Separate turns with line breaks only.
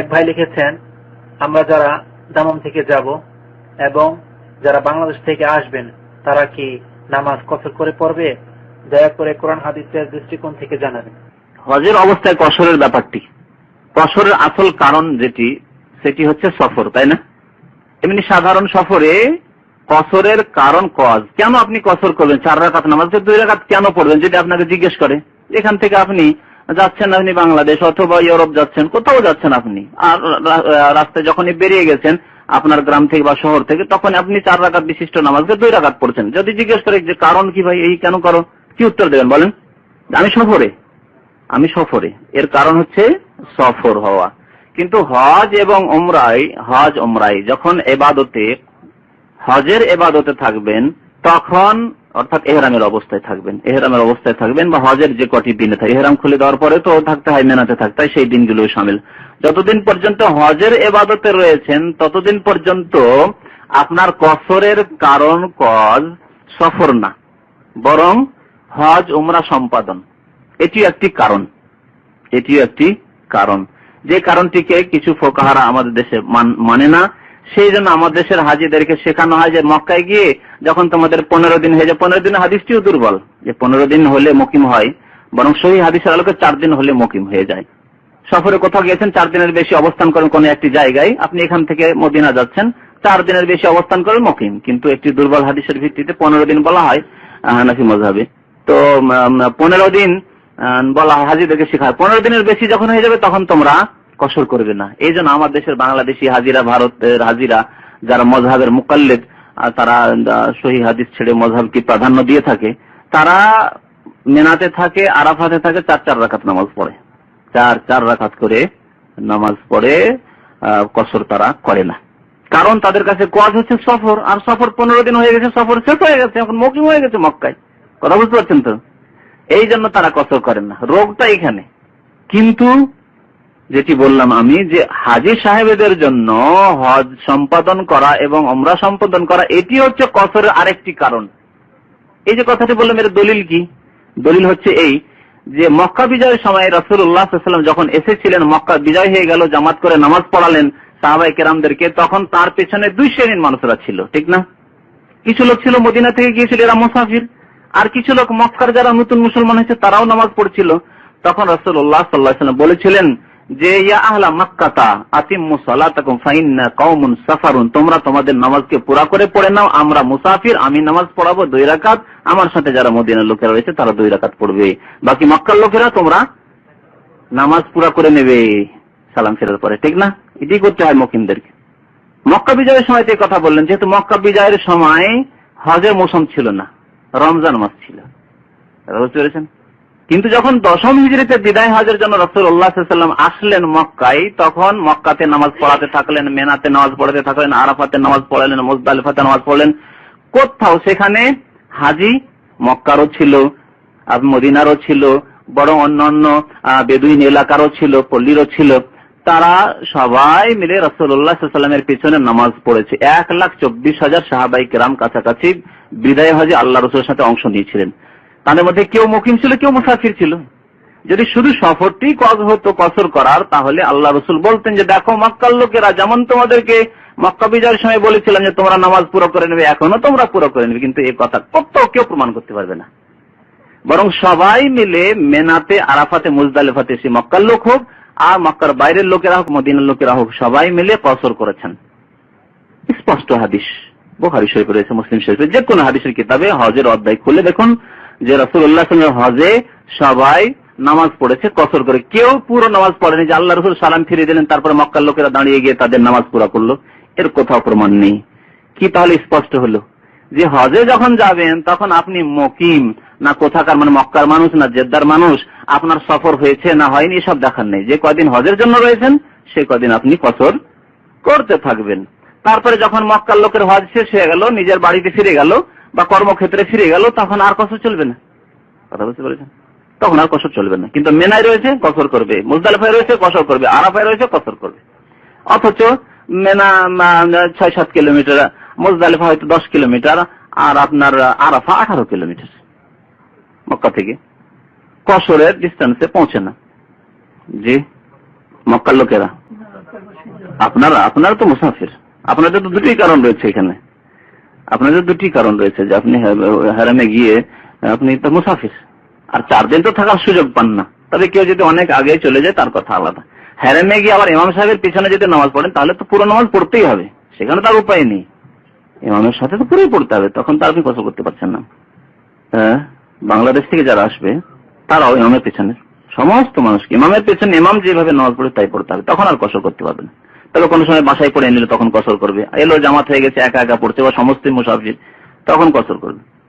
এক ভাই লিখেছেন, আমরা যারা দামম থেকে যাব এবং যারা বাংলাদেশ থেকে আসবেন, তারা কি নামাজ কসর করে পড়বে? দয়া করে কোরআন, হাদিসের দৃষ্টিকোণ থেকে জানাবেন
হজের অবস্থায় কসরের ব্যাপারটি। কসরের আসল কারণ যেটি, সেটি হচ্ছে সফর, তাই না? এমনি সাধারণ সফরে কসরের কারণ কজ কেন আপনি কসর করবেন? চার রাকাত নামাজ, দুই রাকাত কেন পড়বেন? যদি আপনাকে জিজ্ঞেস করে। এখান থেকে আপনি যাচ্ছেন আপনি বাংলাদেশ অথবা ইউরোপ যাচ্ছেন, কোথাও যাচ্ছেন আপনি। আর রাস্তায় যখনই বেরিয়ে গেছেন, আপনার গ্রাম থেকে বা শহর থেকে তখন আপনি চার রাকাত বিশিষ্ট নামাজকে দুই রাকাত পড়ছেন। যদি জিজ্ঞেস করে, যে কারণ কি ভাই, এই কেন করো, কি উত্তর দেবেন বলেন? আমি সফরে। আমি সফরে। এর কারণ হচ্ছে সফর হওয়া। কিন্তু হজ এবং ওমরাই হজ ওমরাই যখন এবাদতে, হজের এবাদতে থাকবেন, তখন অর্থাৎ এহরামের অবস্থায় থাকবেন। এহরামের অবস্থায় থাকবেন বা হজের যে কটি দিনে থাকে এহরাম খুলে দেওয়ার পরে তো থাকতে হয়, মেনাতে থাকতে হয়, সেই দিনগুলো সামিল। যতদিন পর্যন্ত হজের এবাদতে রয়েছেন, ততদিন পর্যন্ত আপনার কসরের কারণ কজ সফর না, বরং হজ, উমরা সম্পাদন। এটি একটি কারণ। এটিও একটি কারণ। যে কারণটিকে কিছু ফোকাহারা আমাদের দেশে মানে না সেই জন্য আমাদের দেশের হাজিদেরকে শেখানো হয় যে মক্কায় গিয়ে যখন তোমাদের পনেরো দিন হয়ে যায়, পনেরো দিনের হাদিসটিও দুর্বল। যে পনেরো দিন হলে মকিম হয়, বরং সহি হাদিসের আলোকে চার দিন হলে মকিম হয়ে যায়। সফরে কোথাও গিয়েছেন, চার দিনের বেশি অবস্থান করেন কোন একটি জায়গায়, আপনি এখান থেকে মদিনা যাচ্ছেন, চার দিনের বেশি অবস্থান করেন মকিম। কিন্তু একটি দুর্বল হাদিসের ভিত্তিতে পনেরো দিন বলা হয় হানাফি মজাবে তো পনেরো দিন বলা হয়, হাজিদেরকে শেখায় পনেরো দিনের বেশি যখন হয়ে যাবে, তখন তোমরা কসর করবে না। এই জন্য আমার দেশের বাংলাদেশি হাজিরা, ভারতের হাজিরা, যারা মজহাবের মুকাল্লেদ তারা সহি হাদিস ছেড়ে মজহাবকে প্রাধান্য দিয়ে থাকে, তারা মেনাতে থাকে, আরাফাতে থাকে, চার চার রাখাত নামাজ পড়ে। চার চার রাখাত করে নামাজ পড়ে কসর তারা করে না। কারণ তাদের কাছে কোয়াজ হচ্ছে সফর, আর সফর পনেরো দিন হয়ে গেছে, সফর শেষ হয়ে গেছে, এখন মকিম হয়ে গেছে মক্কায়। কথা বুঝতে পারছেন তো? এই জন্য তারা কসর করেন না। রোগটা এখানে। কিন্তু যেটি বললাম আমি, যে হাজি সাহেবদের জন্য হজ সম্পাদন করা এবং অমরা সম্পাদন করা, এটি হচ্ছে কসরের আরেকটি কারণ। এই যে কথাটি বললাম, এর দলিল কি? দলিল হচ্ছে এই, যে মক্কা বিজয়ের সময় রসুল্লাহাম যখন এসেছিলেন, মক্কা বিজয় হয়ে গেল, জামাত করে নামাজ পড়ালেন সাহাবাই কেরামদেরকে, তখন তার পেছনে দুই শ্রেণির মানুষরা ছিল, ঠিক না? কিছু লোক ছিল মদিনা থেকে গিয়েছিল, এরা মুসাফির। আর কিছু লোক মক্কার যারা নতুন মুসলমান হয়েছে, তারাও নামাজ পড়ছিল। তখন রসুল্লাহ সাল্লাহ বলেছিলেন যে, ইয়া আহলা মক্কাতা আতিম্মু সালাতাকুম, ফাইন্না কওমুন সাফারুন, তোমরা তোমাদের নামাজকে পুরা করে পড়ে নাও, আমরা মুসাফির, আমি নামাজ পড়াবো দুই রাকাত, আমার সাথে যারা মদিনার লোকেরা রয়েছে, তারা দুই রাকাত পড়বে। বাকি মক্কার লোকেরা তোমরা নামাজ পুরা করে নেবে। সালাম ফেরার পরে, ঠিক না? এটি করতে হয় মকিমদেরকে মক্কা বিজয়ের সময় তো কথা বললেন, যেহেতু মক্কা বিজয়ের সময় হজের মৌসুম ছিল না, রমজান মাস ছিল। বুঝতে পেরেছেন? কিন্তু যখন দশম হিজড়িতে বিদায় হজের জন্য রসুল্লাহাম আসলেন মক্কায়, তখন মক্কাতে নামাজ পড়াতে থাকলেন, মেনাতে নামাজ পড়াতে থাকলেন, আরাফাতে নামাজ পড়ালেন, মুজদালিফাতে নামাজ পড়লেন। কোথাও সেখানে হাজি মক্কারও ছিল আর মদিনারও ছিল, বড় অন্যান্য বেদুইন এলাকারও ছিল, পল্লীরও ছিল। তারা সবাই মিলে রসুল্লাহামের পিছনে নামাজ পড়েছে। এক লাখ চব্বিশ হাজার সাহাবাই কেরাম কাছাকাছি বিদায় হজে আল্লাহ রসুলের সাথে অংশ নিয়েছিলেন। তাদের মধ্যে কেউ মুকিম ছিল, কেউ মুসাফির ছিল। যদি শুধু সফরটি হতো কসর করার, তাহলে আল্লাহ রসুল বলতেন যে, দেখো, মক্কার লোকেরা যেমন তোমাদেরকে মক্কা বিজয়ের সময় বলেছিলাম যে, তোমরা নামাজ পুরো করে নেবে, এখনও তোমরা পুরো করে নেবে। কিন্তু এই কথা কোথাও কেউ প্রমাণ করতে পারবে না। বরং সবাই মিলে মেনাতে, আরাফাতে, মুজদালেফাতে সে মক্কার লোক হোক, আর মক্কার বাইরের লোকেরা হোক, মদিনার লোকেরা হোক, সবাই মিলে কসর করেছেন। স্পষ্ট হাদিস। বোখারি শরীফ রয়েছে, মুসলিম শরীফে যে কোনো হাদিসের কিতাবে হজের অধ্যায় খুলে দেখুন। যে রসুল্লাহ হজে সবাই নামাজ পড়েছে, কসর করে। কেউ পুরো নামাজ পড়েনি যে আল্লাহ রসুল সালাম ফিরিয়ে দিলেন, তারপরে মক্কার লোকেরা দাঁড়িয়ে গিয়ে তাদের নামাজ পুরা করল। এর কোথাও প্রমাণ নেই। কি তাহলে স্পষ্ট হলো? যে হজে যখন যাবেন, তখন আপনি মকিম, না কোথাকার মানে মক্কার মানুষ, না জেদ্দার মানুষ, আপনার সফর হয়েছে না হয়নি সব দেখার নেই। যে কদিন হজের জন্য রয়েছেন, সে কদিন আপনি কসর করতে থাকবেন। তারপরে যখন মক্কার লোকের হজ শেষ হয়ে গেল, নিজের বাড়িতে ফিরে গেল বা কর্মক্ষেত্রে ফিরে গেল, তখন আর কসর চলবে না। কথা বুঝতে পেরেছেন? তখন আর কসর চলবে না। কিন্তু মেনায় রয়েছে, কসর করবে। মুজদালিফায় রয়েছে, কসর করবে। আরাফায় রয়েছে, কসর করবে। অথচ মেনা ছয়, সাত কিলোমিটার, মুজদালিফা হয়তো দশ কিলোমিটার, আর আপনার আরাফা আঠারো কিলোমিটার। মক্কা থেকে। কসরের ডিস্টেন্সে পৌঁছে না। জি, মক্কার লোকেরা। আপনারা আপনারা তো মুসাফির। আপনাদের তো দুটি কারণ রয়েছে এখানে। আপনাদের দুটি কারণ রয়েছে যে আপনি হারামে গিয়ে, আপনি তো মুসাফির। আর চার দিন তো থাকার সুযোগ পান না। তবে কেউ যদি অনেক আগে চলে যায়, তার কথা আলাদা। হ্যারামে গিয়ে আবার ইমাম সাহেবের পিছনে যদি নামাজ পড়েন, তাহলে তো পুরো নামাজ পড়তেই হবে। সেখানে তার উপায় নেই। ইমামের সাথে তো পুরোই পড়তে হবে, তখন তো আপনি কষ্ট করতে পারছেন না। হ্যাঁ বাংলাদেশ থেকে যারা আসবে, তারাও ইমামের পেছনে। সমস্ত মানুষকে, ইমামের পেছনে ইমাম যেভাবে নামাজ পড়ে, তাই পড়তে হবে। তখন আর কসর করতে পারবে না। তবে কোনো সময় বাসায় পড়ে নিলে তখন কসর করবে। এলো জামাত হয়ে গেছে, একা একা পড়ছে বা সমস্ত মুসাফির, তখন কসর করবে।